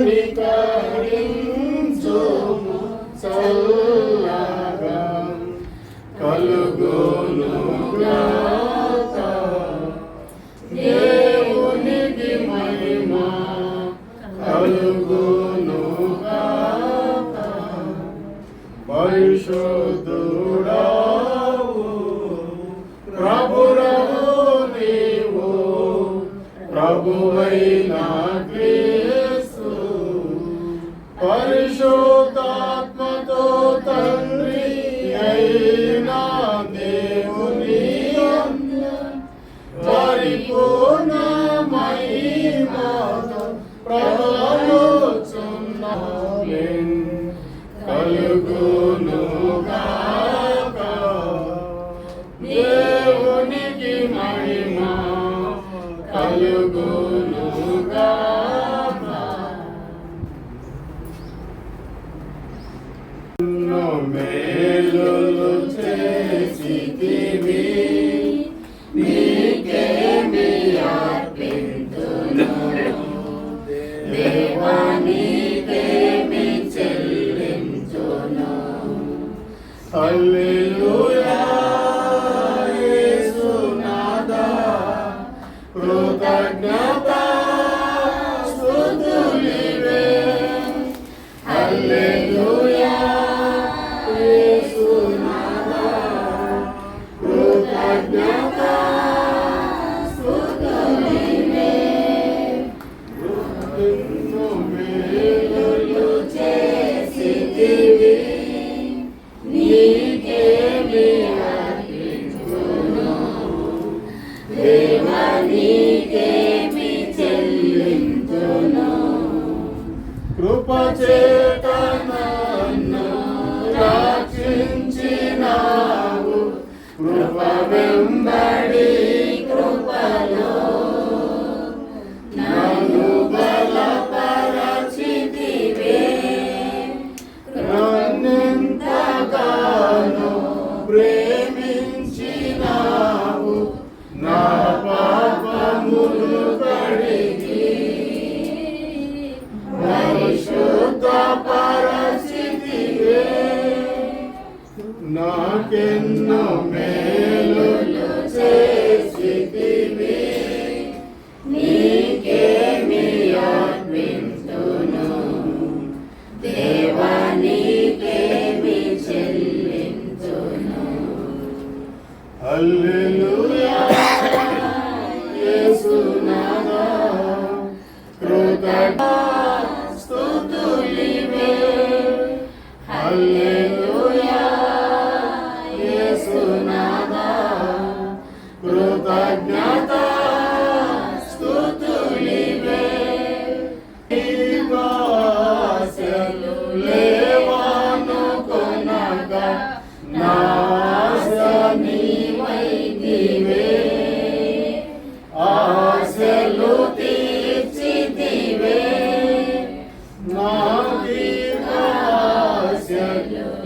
Monica.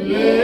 Yeah.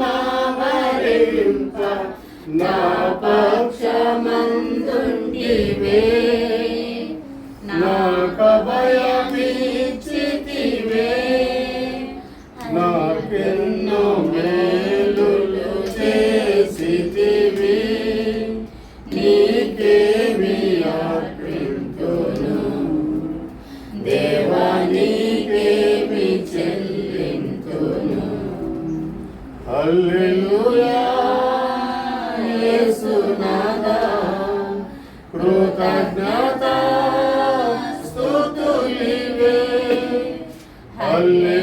మామరింప నా పక్షమందుండివే నాకు భయం కృతజ్ఞత స్తుతులివే హల్లే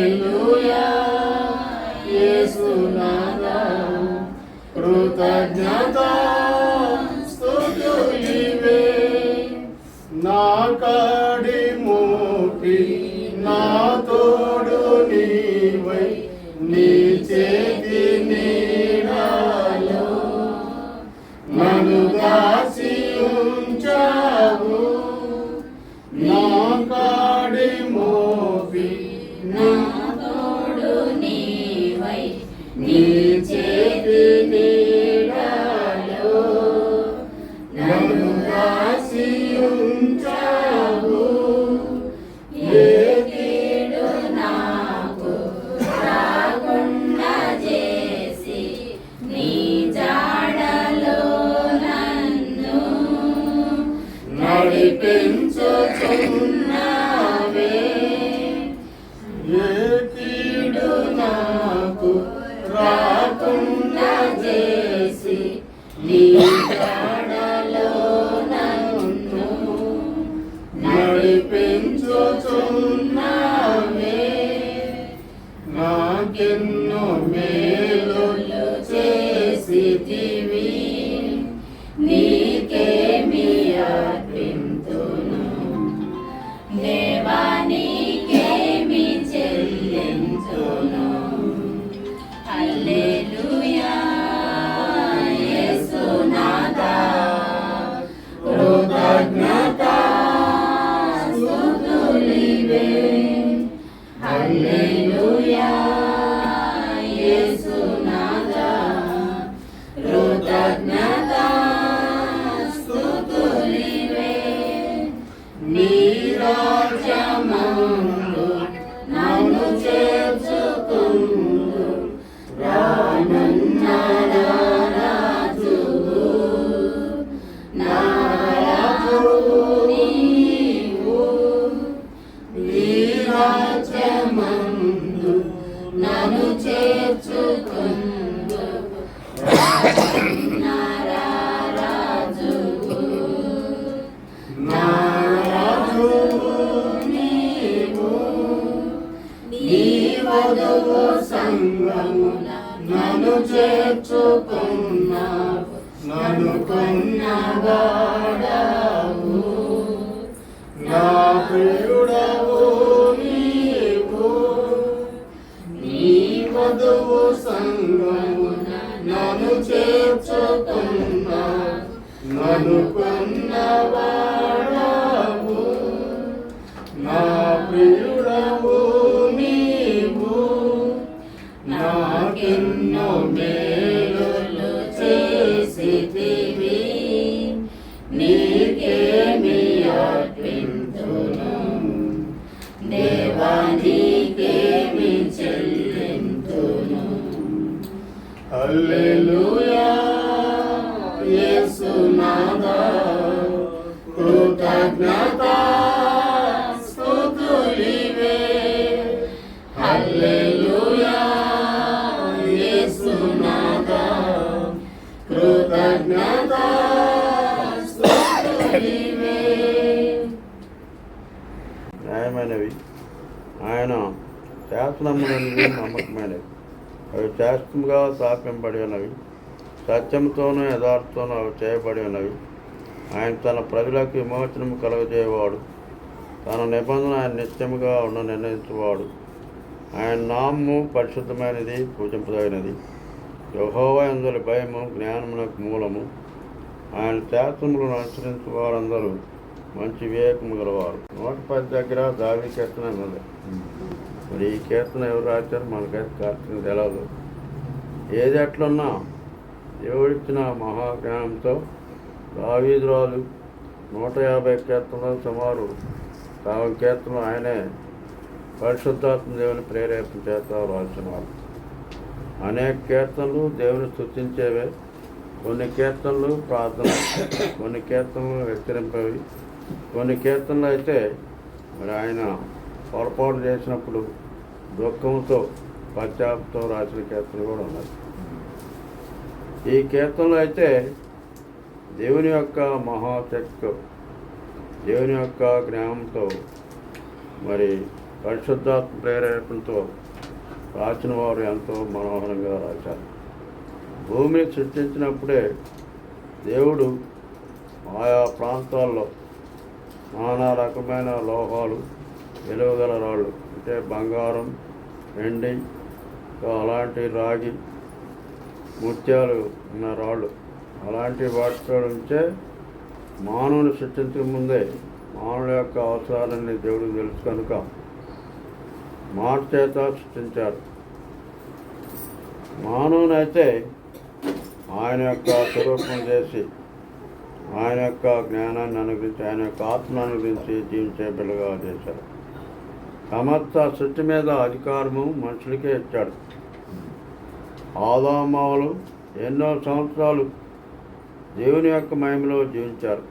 నా నన్ను చేర్చుకుందు నా రాజువు నీవు నీ వధువు సంగమున నన్ను చేర్చుకున్నావు. నన్ను కొన్నవాడావు. నా ప్రియుడవు నన్ను కొన్నవాడావు న్యాయమైనవి. ఆయన శాసనములన్నీ నమ్మకమైనవి. అవి శాస్త్రముగా స్థాపింపబడి ఉన్నవి. సత్యంతోనూ యథార్థతోనూ అవి చేయబడి ఉన్నవి. ఆయన తన ప్రజలకు విమోచనము కలుగజేయవాడు. తన నిబంధన ఆయన నిత్యముగా ఉన్న నిర్ణయించువాడు. ఆయన నామము పరిశుద్ధమైనది పూజింపదగినది. యహోవ అందరి భయము జ్ఞానమునకు మూలము. ఆయన శాస్త్రములను అనుసరించు వారందరూ మంచి వివేకము గలవారు. నూట పది దగ్గర దావి కీర్తన ఉన్నది. మరి ఈ కీర్తన ఎవరు రాశారు? మనకైతే కరెక్ట్గా తెలియదు ఏది ఎట్లున్నా దేవుడిచ్చిన మహాజ్ఞానంతో దావీదురాలు నూట యాభై కీర్తనలు సుమారు సగం కీర్తనలు ఆయనే పరిశుద్ధాత్మ దేవుని ప్రేరేపణ చేత రాసినారు అనేక కీర్తనలు దేవుని స్థుతించేవే కొన్ని కీర్తనలు ప్రార్థన కొన్ని కీర్తనలు హెచ్చరింపవి కొన్ని కీర్తనలు అయితే మరి ఆయన పొరపాటు చేసినప్పుడు దుఃఖంతో పశ్చాత్తో రాసిన కీర్తనలు కూడా ఉన్నాయి. ఈ కీర్తనలు అయితే దేవుని యొక్క మహాశక్తితో దేవుని యొక్క జ్ఞానంతో మరి పరిశుద్ధాత్మ ప్రేరేపణతో రాసిన వారు ఎంతో మనోహరంగా రాశారు. భూమిని సృష్టించినప్పుడే దేవుడు ఆయా ప్రాంతాల్లో నానా రకమైన లోహాలు విలువగల రాళ్ళు అంటే బంగారం వెండి అలాంటి రాగి ముత్యాలు ఉన్న రాళ్ళు అలాంటి వాటితో ఉంచే మానవుని సృష్టించక ముందే మానవుల యొక్క అవసరాలన్నీ దేవుడికి తెలుసు కనుక మాట చేత సృష్టించారు. మానవునైతే ఆయన యొక్క స్వరూపం చేసి ఆయన యొక్క జ్ఞానాన్ని అనుగ్రహించి ఆయన యొక్క ఆత్మను అనుగ్రహించి జీవించే బిడ్డగా చేశారు. సమస్త సృష్టి మీద అధికారము మనుషులకే ఇచ్చాడు. ఆదామావులు ఎన్నో సంవత్సరాలు దేవుని యొక్క మహిమలో జీవించారు.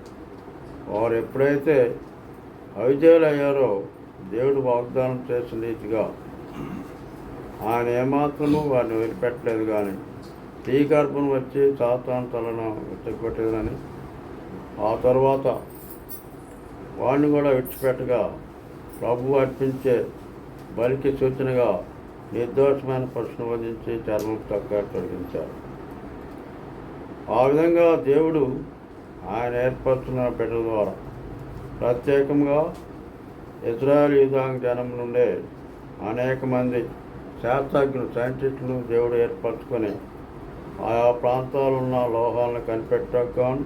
వారు ఎప్పుడైతే అవిజయులు అయ్యారో దేవుడు వాగ్దానం చేసిన రీతిగా ఆయన ఏమాత్రము వారిని వదిలిపెట్టలేదు కానీ శ్రీగర్భం వచ్చి సాతాన్ తలను వెచ్చగొట్టేదని ఆ తర్వాత వాడిని కూడా విడిచిపెట్టగా ప్రభు అర్పించే బలికి సూచనగా నిర్దోషమైన పశువును వధించి చర్మం తక్కువ తొలగించారు ఆ విధంగా దేవుడు ఆయన ఏర్పరుచున్న బిడ్డల ద్వారా ప్రత్యేకంగా ఇజ్రాయల్ యుధాంగ జనం నుండే అనేక మంది శాస్త్రజ్ఞులు సైంటిస్టులు దేవుడు ఏర్పరచుకొని ఆయా ప్రాంతాలు ఉన్న లోహాలను కనిపెట్టకు గాను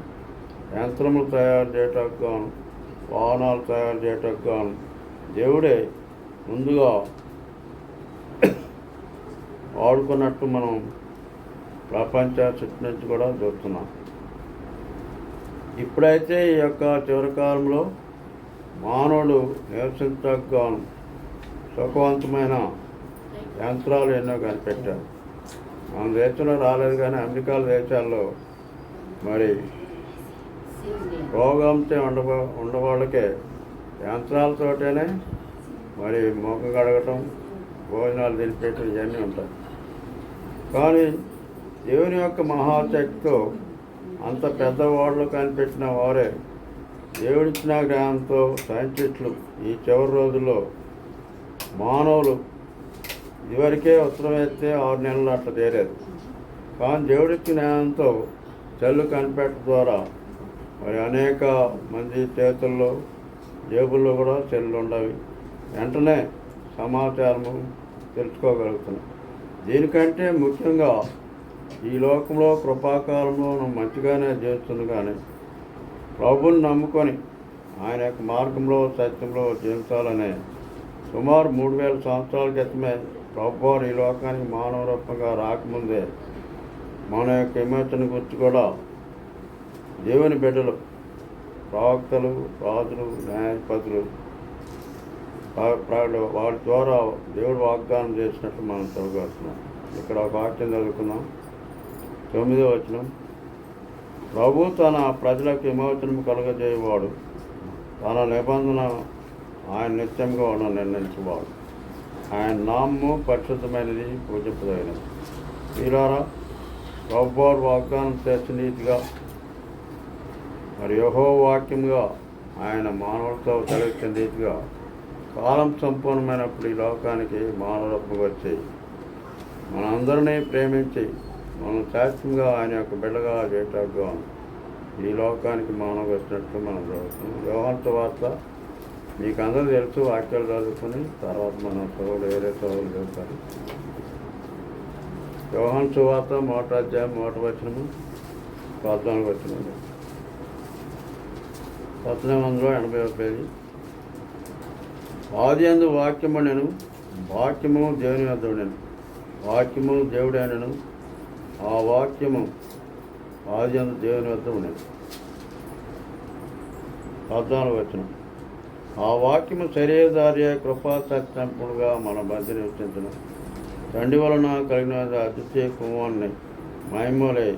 యంత్రములు తయారు చేయటకు గాను వాహనాలు తయారు చేయటకు గాను దేవుడే ముందుగా వాడుకున్నట్టు మనం ప్రపంచ చుట్టూ నుంచి కూడా చూస్తున్నాం. ఇప్పుడైతే ఈ యొక్క చివరి కాలంలో మానవుడు నివసించగాను సుఖవంతమైన యంత్రాలు ఎన్నో కనిపెట్టారు మన దేశంలో రాలేదు కానీ అమెరికా దేశాల్లో మరి రోగంతో ఉండబ ఉండవాళ్ళకే యంత్రాలతోటేనే మరి మొక్క కడగటం భోజనాలు తినిపెట్టడం ఇవన్నీ ఉంటాయి. కానీ దేవుని యొక్క మహాశక్తితో అంత పెద్దవాళ్ళు కనిపెట్టిన వారే దేవుడిచ్చిన గ్రహంతో సైంటిస్టులు ఈ చివరి రోజుల్లో మానవులు ఇదివరకే ఉత్తరం వేస్తే ఆరు నెలలు అట్లా తేలేదు కానీ దేవుడిచ్చిన జ్ఞానంతో చెల్లు కనిపెట్ట ద్వారా మరి అనేక మంది చేతుల్లో జేబుల్లో కూడా చెల్లు ఉండవి. వెంటనే సమాచారము తెలుసుకోగలుగుతున్నాం. దీనికంటే ముఖ్యంగా ఈ లోకంలో కృపాకాలంలో మనం మంచిగానే జీవిస్తుంది కానీ ప్రభుని నమ్ముకొని ఆయన యొక్క మార్గంలో సత్యంలో జీవించాలనే సుమారు మూడు వేల సంవత్సరాల క్రితమే ప్రభు వారు ఈ లోకానికి మానవ రూపంగా రాకముందే మన యొక్క విమోచన గురించి కూడా దేవుని బిడ్డలు ప్రవక్తలు రాజులు న్యాయాధిపతులు వారి ద్వారా దేవుడు వాగ్దానం చేసినట్టు మనం చదవగలుగుతున్నాం. ఇక్కడ ఒక వాక్యం చదువుకున్నాం తొమ్మిదో వచ్చినాం ప్రభు తన ప్రజలకు విమోచనం కలుగజేయవాడు. తన నిబంధన ఆయన నిత్యంగా ఉన్న నిర్ణయించేవాడు. ఆయన నామము పరిశుద్ధమైనది పూజింపదగినది మీరారా ప్రభు వాగ్దానం చేసిన రీతిగా మరి యహో వాక్యంగా ఆయన మానవులతో కలిగిన రీతిగా కాలం సంపూర్ణమైనప్పుడు ఈ లోకానికి మానవులకు వచ్చి మనందరినీ ప్రేమించి మనం శాస్త్రంగా ఆయన యొక్క బిడ్డగా చేయటంగా ఈ లోకానికి మానవ వచ్చినట్టు మనం చదువుతున్నాం వ్యవహార వార్త మీకు అందరూ తెలుసు వాక్యాలు చదువుకుని తర్వాత మనం చదువులు వేరే చదువులు చదువుతారు వ్యవహార సువార్త మోట అధ్యాయం మోట వచ్చినము పద్నాలుగు వచ్చినము పద్నాలుగు వందల ఎనభై పేజీ. ఆది అందు వాక్యము నేను వాక్యము దేవుని వద్ద నేను వాక్యము దేవుడైనను ఆ వాక్యము ఆది అందు దేవుని వద్ద ఉండేది పద్నాలుగు వచ్చిన ఆ వాక్యము శరీరధార్య కృపా సత్యంపుడుగా మన మధ్య నివసించిన తండ్రి వలన కలిగిన అతిథ్య కుమారుని మహిమలే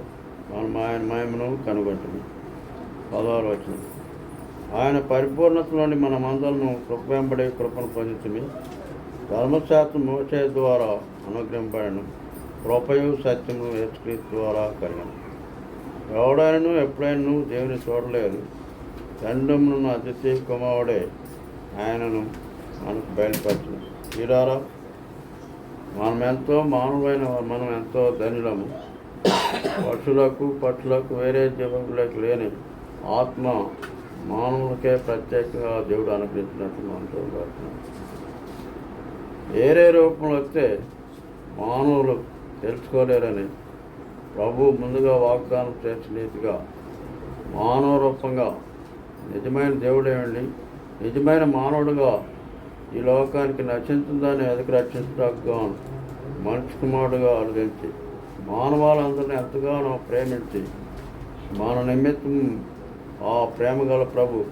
మనం ఆయన మహిమను కనుగొంటుంది పదహారు వచ్చిన ఆయన పరిపూర్ణతలోని మన మందలను కృపంబడే కృపను పొందుతుంది ధర్మశాస్త్రం మోసే ద్వారా అనుగ్రహింపడను కృపయు సత్యము యేసుక్రీస్తు ద్వారా కలిగను. ఎవడైనా ఎప్పుడైనా దేవుని చూడలేదు. తండ్రమును అతిథి కుమారుడే ఆయనను మనకు బయలుపరచను. వీరారా మనం ఎంతో మానవులైన మనం ఎంతో ధనులము. పక్షులకు పక్షులకు వేరే జీవకులకు లేని ఆత్మ మానవులకే ప్రత్యేకంగా దేవుడు అనుగ్రహించినట్టు మనం చూడబడుతున్నాం. వేరే రూపంలో వస్తే మానవులు తెలుసుకోలేరని ప్రభు ముందుగా వాగ్దానం చేసిన రీతిగా మానవ రూపంగా నిజమైన దేవుడేమండి నిజమైన మానవుడుగా ఈ లోకానికి నచ్చిందని ఎదుకు రక్షించడానికి మనిషి కుమారుడుగా అనుగరించి మానవాళ్ళందరినీ ఎంతగానో ప్రేమించి మన నిమిత్తం ఆ ప్రేమ గల ప్రభు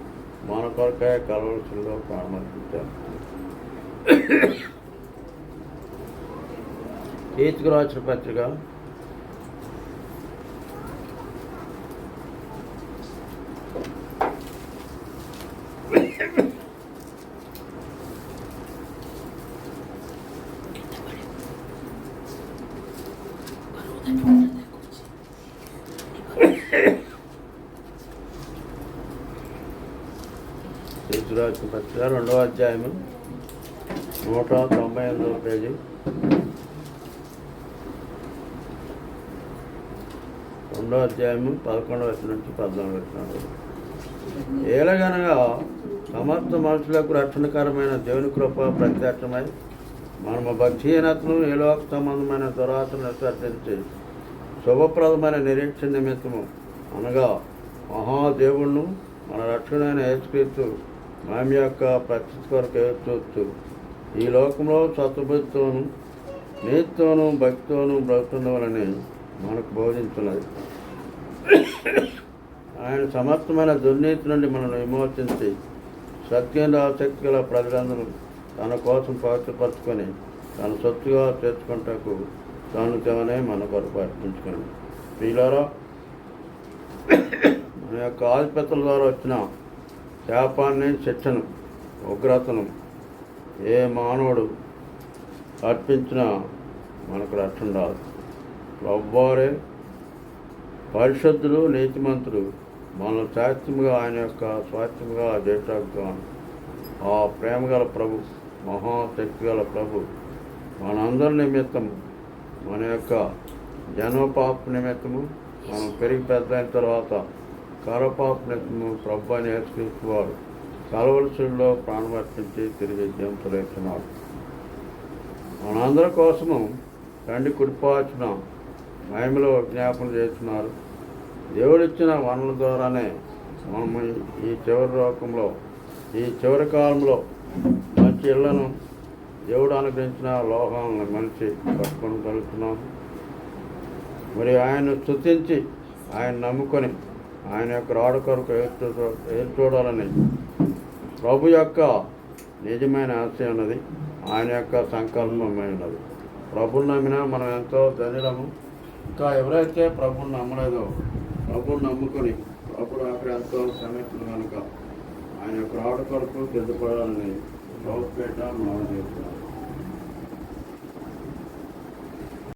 మన కొరకాయ కలవలసిందిగా ప్రారంభించారు తీర్చుకు రాసిన పత్రిక రాసిన పత్రిక రెండవ అధ్యాయము నూట తొంభై ఎనిమిదవ పేజీ. రెండో అధ్యాయము పదకొండవ నుంచి పద్నాలుగు వచ్చినాడు ఏలగనగా సమస్త మనుషులకు రక్షణకరమైన దేవుని కృప ప్రత్యక్షమై మనము భక్తిహీనతను ఏలోక లోక సంబంధమైన దురాశను విసర్జించి శుభప్రదమైన నిరీక్షణ నిమిత్తము అనగా మహాదేవుణ్ణు మన రక్షణైన యేసుక్రీస్తు ఆమె యొక్క ప్రత్యుత్ కొరకు చూస్తూ ఈ లోకంలో సత్బుద్ధితోనూ నీతితోనూ భక్తితోనూ బ్రతుండవాలని మనకు బోధించున్నది. ఆయన సమర్థమైన దుర్నీతి నుండి మనల్ని విమోచించి సత్యంలో ఆసక్తి గల ప్రజలందరూ తన కోసం పవిత్రపరచుకొని తన సొత్తుగా చేర్చుకుంటకు తాను తేమనే మన కొరకు అర్పించుకోండి ప్రియులారా మన యొక్క ఆధిపత్యుల ద్వారా వచ్చిన శాపాన్ని శిక్షను ఉగ్రతను ఏ మానవుడు అర్పించినా మనకు రక్షణ రాదు. ప్రభువారే పరిశుద్ధులు నీతిమంతులు మన శాస్త్రముగా ఆయన యొక్క స్వాస్థ్యముగా దేశాగా ఆ ప్రేమ గల ప్రభు మహాశక్తి గల ప్రభు మనందరి నిమిత్తం మన యొక్క జన్మపాప నిమిత్తము మనం పెరిగి పెద్ద అయిన తర్వాత కరపాప నిమిత్తము ప్రభు అని నేర్చుకునేవాడు కలవలసుల్లో ప్రాణం అర్పించి తిరిగి జంతులేస్తున్నాడు మనందరి కోసము తండ్రి కుడిపాచిన మహిమలో జ్ఞాపన చేస్తున్నారు దేవుడిచ్చిన వనరుల ద్వారానే మనము ఈ చివరి లోకంలో ఈ చివరి కాలంలో మంచి ఇళ్ళను దేవుడు అనుగ్రహించిన లోహాలను మనిషి పట్టుకొని కలుగుతున్నాం. మరి ఆయన స్థుతించి ఆయన నమ్ముకొని ఆయన యొక్క రాడు కొరకు ఎదురు చూడాలని ప్రభు యొక్క నిజమైన ఆశయం ఉన్నది ఆయన యొక్క సంకల్పమైనది. ప్రభుని నమ్మినా మనం ఎంతో ధనిలము ఇంకా ఎవరైతే ప్రభుని నమ్మలేదో ప్రభుని నమ్ముకొని ప్రభు అక్కడ ఎంతో సమీపం కనుక ఆయన యొక్క రావడ కొరకు సిద్ధపడాలని ప్రభుపేట మనం చేస్తున్నాం.